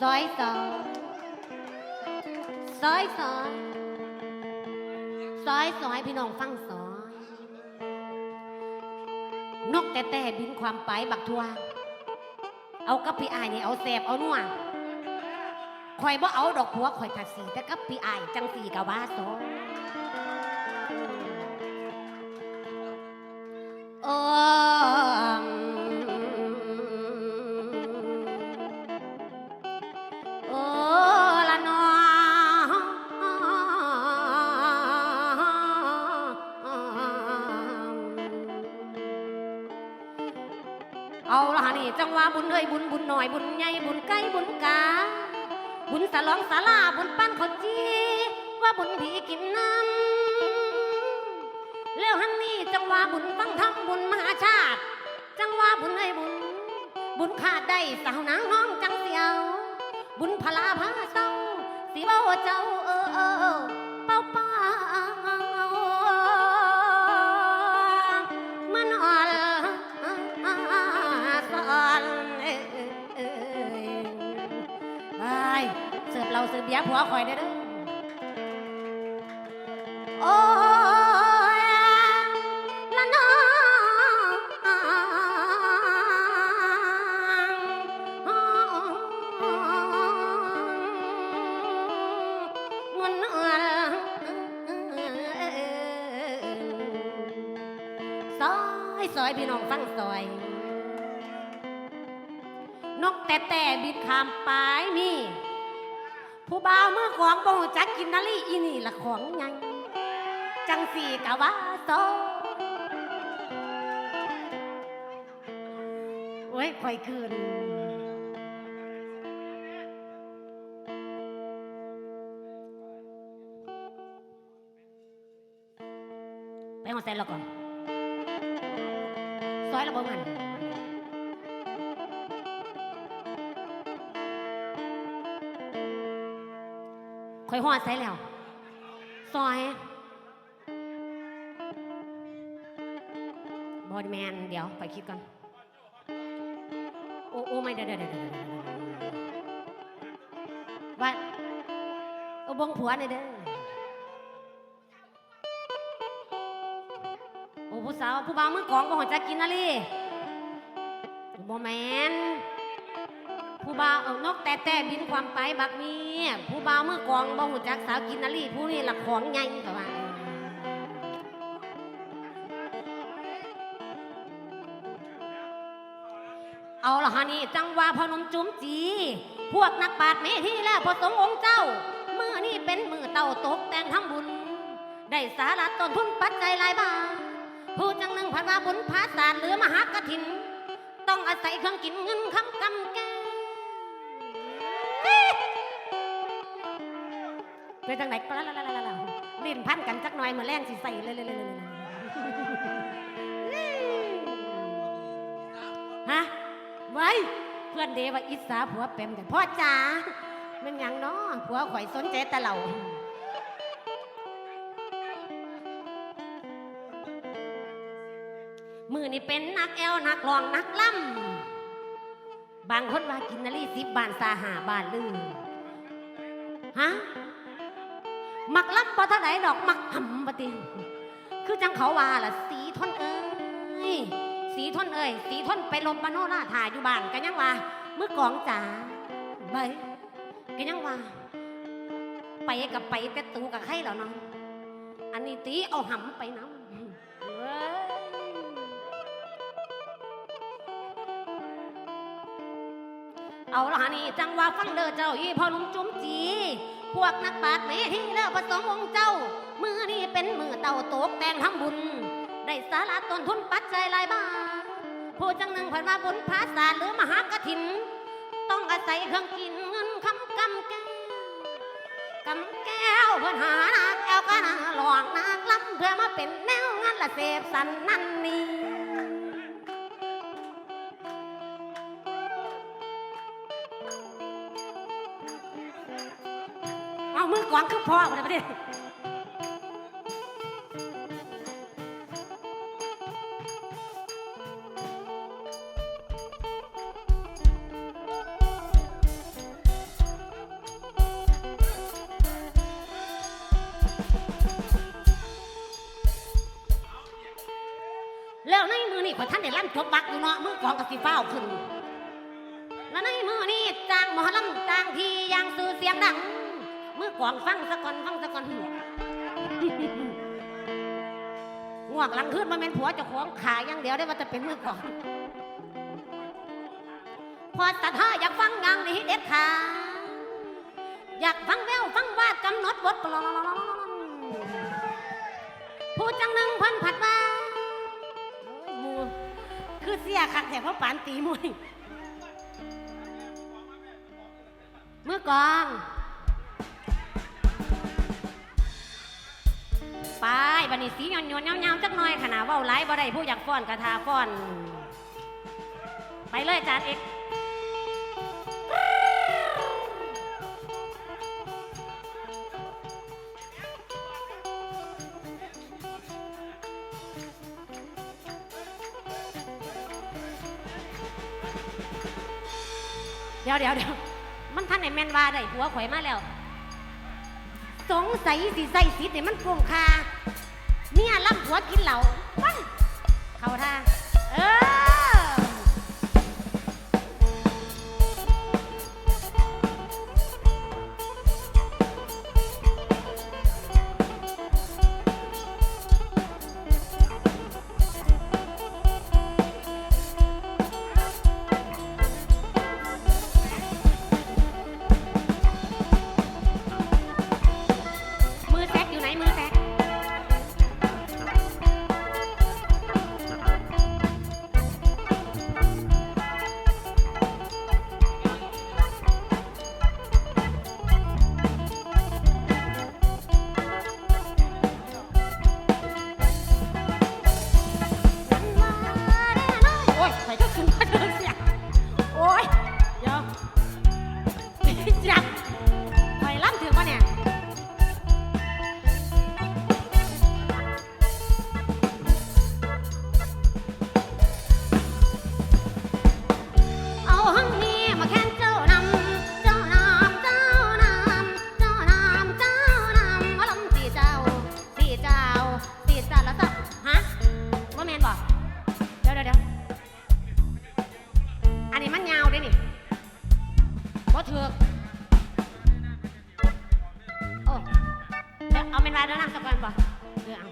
ซอยสองซอยสองซอยซอยพี่น้องฟังซอยนกแต่แต่บินความไปบักทัวเอากับพี่อายนี่เอาแสบเอานัวคอยบ่เอาดอกหัวคอยถักสีแต่กับพี่อายจังสีกะว่าซอย จังว่าบุญเอ้ยบุญบุญหน่อยบุญใหญ่บุญไก่บุญกา บุญสลองสาลาบุญปั้นขนจีว่าบุญผีกินน้ำแล้วหันนี่จังว่าบุญฟังธรรมบุญมหาชาติ จังว่าบุญเอ้ยบุญ บุญขาดได้สาวนางน้องจังเสียว บุญพลาพาเศร้าสิเบาเจ้าเออเออ สิร์ฟเบี้ยร์ผัวคอยได้เด้อโอ้ยละน้องมันอ่อนซอยซอยพี่น้องฟังซอยนกแต่แต่บินข้ามปลายมี ผู้บ่าวเมื่อของบ่จักกินนาลีอีนี่ละของไงจังสีกะว่าโซโอ้ยคอยคืนไปหอดเซ็นแล้วก่อน คอยหอดใส่แล้ว ซอยบอดแมนเดี๋ยวไปคิดก่อนโอ้โอ้ไม่เดี๋ยวเดี๋ยวเดี๋ยวว่าเอาบงผัวหน่อยเด้อโอ้ผู้สาวผู้บ่าวมือกองบ่หัวจักกินนะลี่บ่แมน ผู้บ่าวเอานกแต่แต่บินความไปบักมีผู้บ่าวมือกองบ่หูจักสาวกินนาลีผู้นี่ละของใหญ่ก็ว่าเอาละฮะนี่จังว่าพนมจุ้มจี พวกนักปราชญ์เมธีแล้วพระสงฆ์องค์เจ้าเมื่อนี่เป็นมือเต่าตกแต่งทำบุญ ได้สาระต้นทุนปัจจัยหลายบาทผู้จังหนึ่งพันว่าบุญพาศาสตร์หรือมหากฐิน ต้องอาศัยเครื่องกินเงินคำกำแก เป็นจังไหนก็ละละละละละลิ้นพันกันจักหน่อยเหมือนแรงสิใส่เลยเลยเลยเลยฮะไว้เพื่อนเดว่าอิสาผัวเป็มกันพ่อจ๋ามันยังเนาะผัวข่อยสนใจแต่เรามือนี่เป็นนักแอลนักลองนักล่ำบางคนว่ากินนาลีสิบบานซาหาบานลือฮะ มักล้ำปะท่าไหนดอกมักหำปะติคือจังเขาว่าล่ะ สีทนเอ้ยสีทนเอ้ยสีทนไปลมปะโนราถ่ายอยู่บ้านกันยังว่าเมื่อกองจ๋าใบกันยังว่า ไปกับไปแต่ตูกับใครแล้วเนาะอันนี้ตีเอาหำไปน้ำเอาละฮะนี่จังว่าฟังเด้อเจ้าอีพ่อหนุ่มจุ้มจี พวกนักปราชญ์เมธีแล้วประสงค์องค์เจ้า มือนี่เป็นมือเต่าโตกแต่งทำบุญ ได้สาระต้นทุนปัจจัยหลายบาทผู้จังหนึ่งผ่านว่าบุญภาษาหรือมหากฐิน ต้องอาศัยเครื่องกินเงินคำกำแก้วกำแก้วเพื่อนหานาแก้วก็นาหลอกนากล้ำเพื่อมาเป็นแนวงานละเสพสันนั่นนี่ งคือพ่อคนนั้แล้วในมือนี่ขอท่านได้ลั่นจบบักอยู่เนาะมือกองกับสีฟ้าขึ้น มือกองฟังสะก่อนฟังสะก่อนง่วงหลังขึ้นมาเป็นผัวเจ้าของขายอย่างเดียวได้ว่าจะเป็นมือกลองพอตัดห้าอยากฟังอย่านี้เด็ดขาดอยากฟังแววฟังวาดกำหนดบทกลอนผู้จังหนึ่งพันผัดว่าโอ้ยหมูคือเสียคักแต่เพราะปานตีมวยเมื่อกอง ไปบันนี้สีหย่อนๆเงาๆจักหน่อยขนาดว่าไล่บ่ได้ผู้อยากฟ้อนกระทาฟ้อน ไปเลยจานเอกเดี๋ยวเดี๋ยวเดี๋ยวมันท่านไหนแมนว่าได้ผัวข่อยมาแล้ว สงสัยสิใส่สิทธิ์เนี่ยมันโกงคาเนี่ยลำหัวกินเหล่าไปเข้าท่าเออ ดี๋ยวเดี๋ยวอันนี้มันยาวด้วยนี่บ่เถือกโอ้เดี๋ยวเอาเป็นวายแล้วนำสักก่อนบ่เออเอา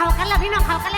เขากันแล้วพี่น้องเขากันแล้ว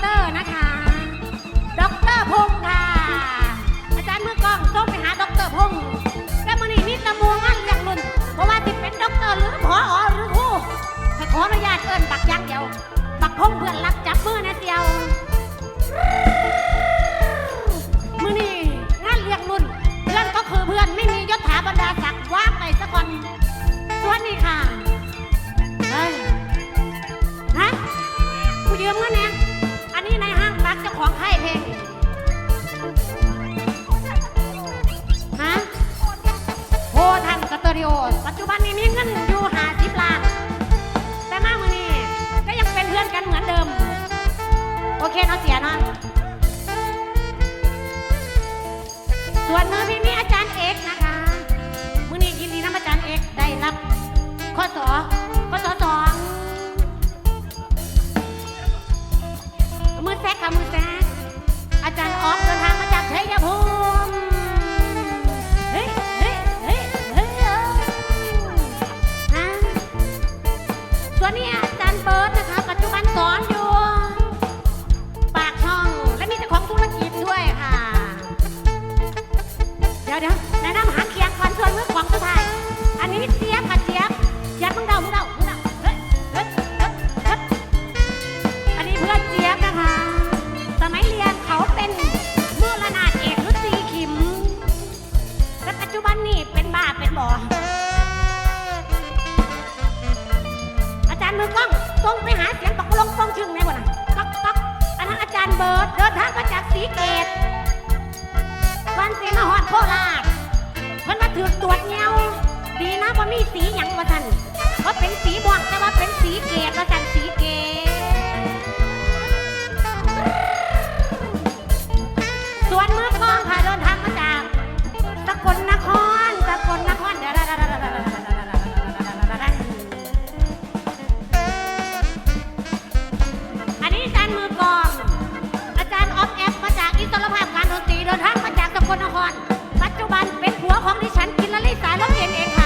เป็นท่านด็อกเตอร์นะคะด็อกเตอร์พงษ์ค่ะ อาจารย์มือกล้องส่งไปหาด็อกเตอร์พงษ์แต่มือนี้มีตะมูงานเรียงรุ่น เพราะว่าติเป็นด็อกเตอร์หรือผอหรือครูให้ขออนุญาตเอิ้นบักยังเดียว บักพงษ์เพื่อนรักจับมือนะเดียวมือนี่งานเรียงรุ่น เพื่อนก็คือเพื่อนไม่มียศถาบรรดาศักดิ์ว่างไปสักคนส่วนนี้ค่ะ จจุบันนี้มีเงินอยู่หาสิบล้าน แต่มามือนี้ก็ยังเป็นเพื่อนกันเหมือนเดิม โอเคเนาะเสียเนาะส่วนมือพี่มีอาจารย์เอกนะ ดี๋ยวเดี๋ยวแนะนำหางเคียงก่อนส่วนมือของสุดท้าย อันนี้เจี๊ยบค่ะเจี๊ยบเจี๊ยบมึงเดามึงเดามึงเดาเฮ้ยเฮ้ยเฮ้ยเฮ้ยอันนี้เพื่อนเจี๊ยบนะคะ สมัยเรียนเขาเป็นมือระนาดเอกรุตรีขิมและปัจจุบันนี่เป็นบ้าเป็นบ่ออาจารย์มือกล้องตรงไปหาเสียงปักลงปองชึงในบ่น่ะก๊อกก๊อกอันนั้นอาจารย์เบิร์ดเดินทางมาจากสีเกต วันเสีมาหอดโคราชเพิ่นมาถือตรวจเงาดีนะว่ามีสีหยังวะท่านว่าเป็นสีม่วงแต่ว่าเป็นสีเกตวะท่านสีเกตส่วนมือกองค่ะเดินทางมาจากสกลนครสกลนครเดี๋ยว ของที่ฉันกินแล้วรีดสายแล้วเปลี่ยนเองค่ะ